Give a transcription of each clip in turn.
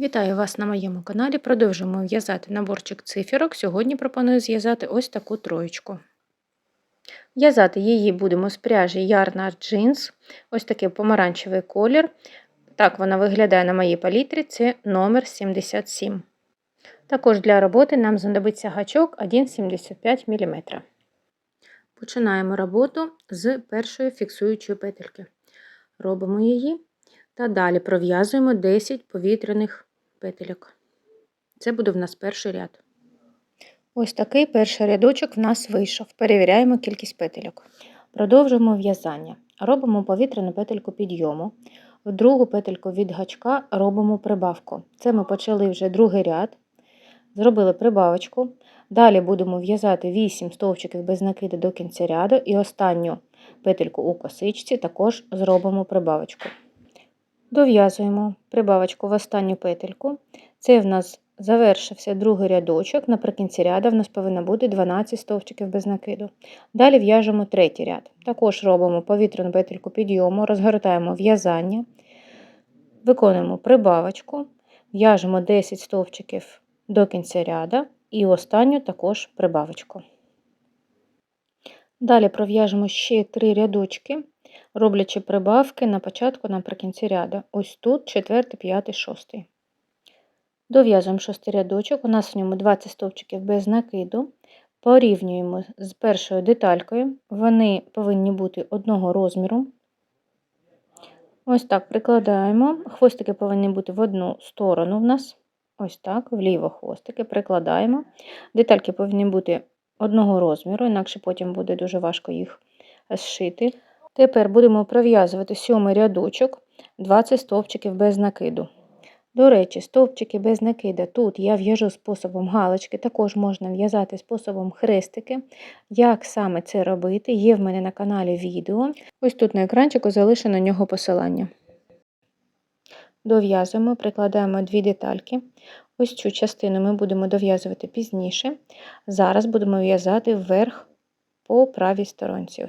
Вітаю вас на моєму каналі. Продовжуємо в'язати наборчик циферок. Сьогодні пропоную зв'язати ось таку троєчку. В'язати її будемо з пряжі Yarn Jeans, ось такий помаранчевий колір. Так вона виглядає на моїй палітрі, це номер 77. Також для роботи нам знадобиться гачок 1,75 мм. Починаємо роботу з першої фіксуючої петельки. Робимо її та далі пров'язуємо 10 повітряних петельок. Це буде в нас перший ряд. Ось такий перший рядочок в нас вийшов. Перевіряємо кількість петельок. Продовжуємо в'язання. Робимо повітряну петельку підйому. В другу петельку від гачка робимо прибавку. Це ми почали вже другий ряд. Зробили прибавочку. Далі будемо в'язати 8 стовпчиків без накиду до кінця ряду і останню петельку у косичці також зробимо прибавочку. Дов'язуємо прибавочку в останню петельку. Це в нас завершився другий рядочок. Наприкінці ряду в нас повинно бути 12 стовпчиків без накиду. Далі в'яжемо третій ряд. Також робимо повітряну петельку підйому, розгортаємо в'язання, виконуємо прибавочку, в'яжемо 10 стовпчиків до кінця ряду і останню також прибавочку. Далі пров'яжемо ще 3 рядочки роблячи прибавки на початку наприкінці ряду. Ось тут 4, 5, 6. Дов'язуємо шостий рядочок, у нас в ньому 20 стовпчиків без накиду. Порівнюємо з першою деталькою, вони повинні бути одного розміру. Ось так прикладаємо. Хвостики повинні бути в одну сторону в нас. Ось так, вліво хвостики прикладаємо. Детальки повинні бути одного розміру, інакше потім буде дуже важко їх зшити. Тепер будемо пров'язувати сьомий рядочок 20 стовпчиків без накиду. До речі, стовпчики без накида тут я в'яжу способом галочки, також можна в'язати способом хрестики. Як саме це робити, є в мене на каналі відео. Ось тут на екранчику залишено на нього посилання. Дов'язуємо, прикладаємо дві детальки. Ось цю частину ми будемо дов'язувати пізніше. Зараз будемо в'язати вверх по правій сторонці.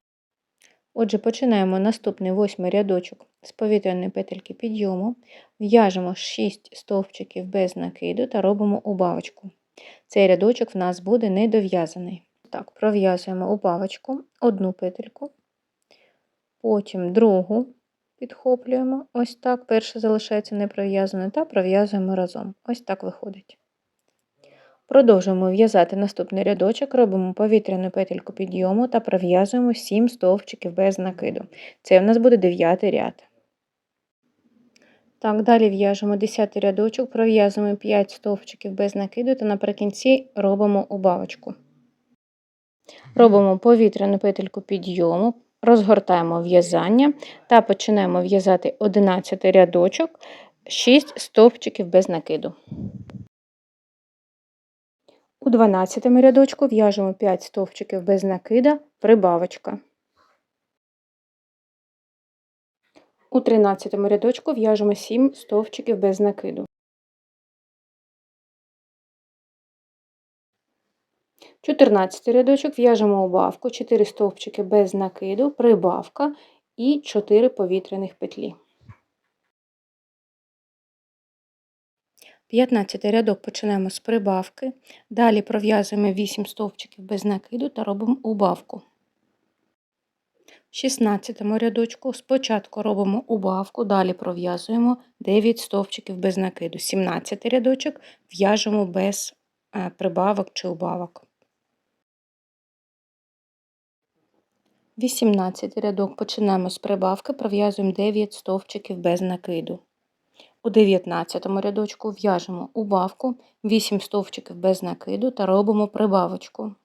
Отже, починаємо наступний восьмий рядочок з повітряної петельки підйому, в'яжемо 6 стовпчиків без накиду та робимо убавочку. Цей рядочок в нас буде недов'язаний. Так, пров'язуємо убавочку, одну петельку, потім другу підхоплюємо, ось так, перша залишається непров'язаною, та пров'язуємо разом. Ось так виходить. Продовжуємо в'язати наступний рядочок, робимо повітряну петельку підйому та пров'язуємо 7 стовпчиків без накиду. Це у нас буде 9 ряд. Так, далі в'яжемо 10 рядочок, пров'язуємо 5 стовпчиків без накиду та наприкінці робимо убавочку. Робимо повітряну петельку підйому, розгортаємо в'язання та починаємо в'язати 11 рядочок, 6 стовпчиків без накиду. У 12 рядочку в'яжемо 5 стовпчиків без накида, прибавочка. У 13 рядочку в'яжемо 7 стовпчиків без накиду. В 14 рядочок в'яжемо убавку, 4 стовпчики без накиду, прибавка і 4 повітряних петлі. 15 рядок починаємо з прибавки, далі пров'язуємо 8 стовпчиків без накиду та робимо убавку. В 16 рядочку спочатку робимо убавку, далі пров'язуємо 9 стовпчиків без накиду. 17 рядочок в'яжемо без е, прибавок чи убавок. 18 рядок починаємо з прибавки, пров'язуємо 9 стовпчиків без накиду. У 19 рядочку в'яжемо убавку, 8 стовпчиків без накиду та робимо прибавочку.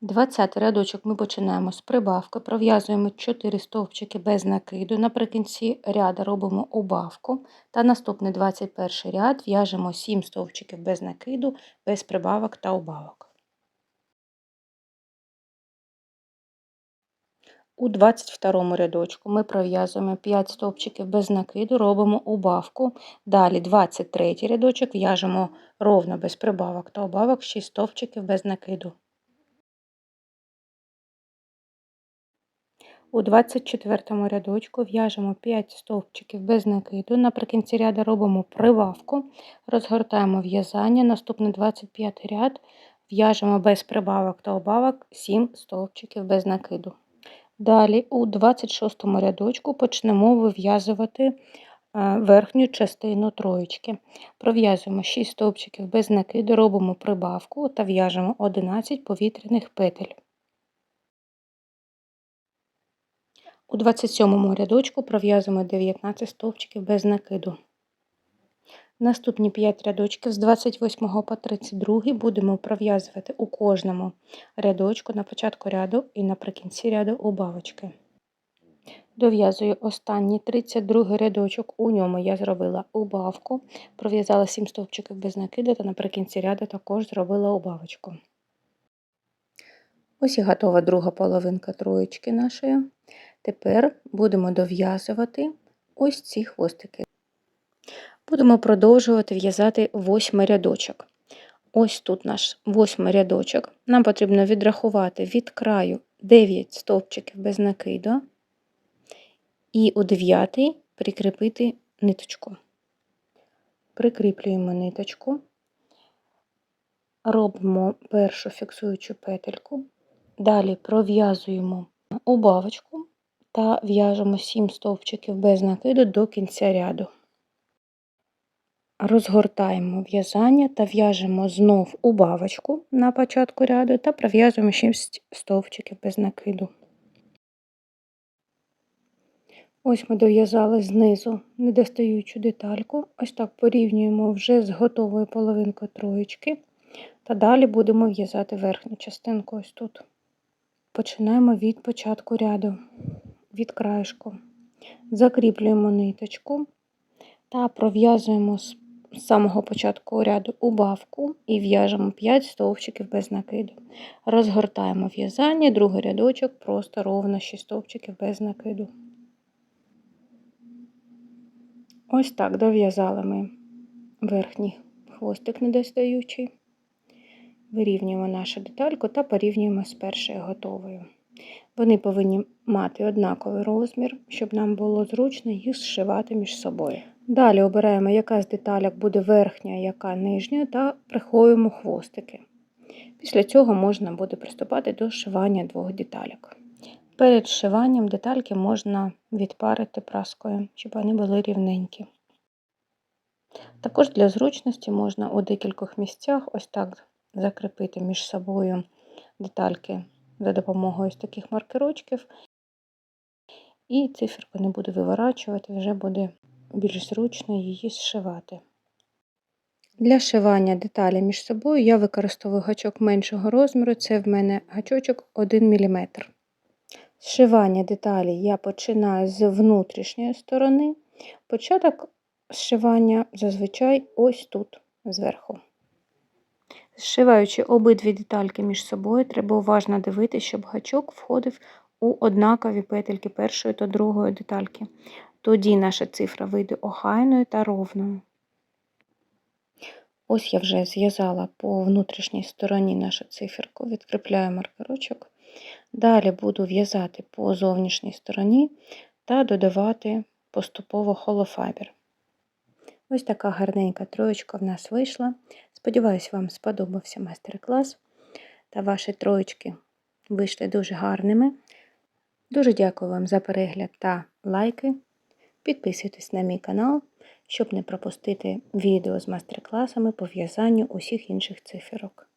20 рядочок ми починаємо з прибавки, пров'язуємо 4 стовпчики без накиду, наприкінці ряду робимо убавку та наступний 21 ряд в'яжемо 7 стовпчиків без накиду, без прибавок та убавок. У 22 рядочку ми пров'язуємо 5 стовпчиків без накиду, робимо убавку. Далі 23 рядочок в'яжемо ровно без прибавок та убавок 6 стовпчиків без накиду. У 24 рядочку в'яжемо 5 стовпчиків без накиду. Наприкінці ряду робимо прибавку, розгортаємо в'язання. Наступний 25 ряд в'яжемо без прибавок та обавок 7 стовпчиків без накиду. Далі у 26 рядочку почнемо вив'язувати е, верхню частину троєчки. Пров'язуємо 6 стовпчиків без накиду, робимо прибавку та в'яжемо 11 повітряних петель. У 27 рядочку пров'язуємо 19 стовпчиків без накиду. Наступні 5 рядочків з 28 по 32 будемо пров'язувати у кожному рядочку на початку ряду і наприкінці ряду убавочки. Дов'язую останній 32 рядочок, у ньому я зробила убавку, пров'язала 7 стовпчиків без накиду та наприкінці ряду також зробила убавочку. Ось і готова друга половинка троєчки нашої. Тепер будемо дов'язувати ось ці хвостики. Будемо продовжувати в'язати восьмий рядочок. Ось тут наш восьмий рядочок. Нам потрібно відрахувати від краю 9 стовпчиків без накиду, і у дев'ятий прикріпити ниточку. Прикріплюємо ниточку, робимо першу фіксуючу петельку, далі пров'язуємо убавочку та в'яжемо 7 стовпчиків без накиду до кінця ряду. Розгортаємо в'язання та в'яжемо знов убавочку на початку ряду та пров'язуємо 6 стовпчиків без накиду. Ось ми дов'язали знизу недостаючу детальку. Ось так порівнюємо вже з готовою половинкою троєчки. Та далі будемо в'язати верхню частинку ось тут. Починаємо від початку ряду, від краєшку. Закріплюємо ниточку та пров'язуємо з самого початку ряду убавку і в'яжемо 5 стовпчиків без накиду. Розгортаємо в'язання, другий рядочок, просто ровно 6 стовпчиків без накиду. Ось так дов'язали ми верхній хвостик недостаючий. Вирівнюємо нашу детальку та порівнюємо з першою готовою. Вони повинні мати однаковий розмір, щоб нам було зручно їх зшивати між собою. Далі обираємо, яка з деталек буде верхня, яка нижня, та приховуємо хвостики. Після цього можна буде приступати до шивання двох деталек. Перед шиванням детальки можна відпарити праскою, щоб вони були рівненькі. Також для зручності можна у декількох місцях ось так закріпити між собою детальки за допомогою ось таких маркерочків, і циферку не буду виворачувати, вже буде більш зручно її зшивати. Для шивання деталі між собою я використовую гачок меншого розміру, це в мене гачочок 1 мм. Зшивання деталі я починаю з внутрішньої сторони. Початок зшивання зазвичай ось тут зверху. Зшиваючи обидві детальки між собою, треба уважно дивитися, щоб гачок входив у однакові петельки першої та другої детальки. Тоді наша цифра вийде охайною та ровною. Ось я вже зв'язала по внутрішній стороні нашу циферку, відкріпляю маркерочок. Далі буду в'язати по зовнішній стороні та додавати поступово холофайбер. Ось така гарненька троєчка в нас вийшла. Сподіваюсь, вам сподобався майстер-клас та ваші троєчки вийшли дуже гарними. Дуже дякую вам за перегляд та лайки. Підписуйтесь на мій канал, щоб не пропустити відео з майстер-класами по в'язанню усіх інших циферок.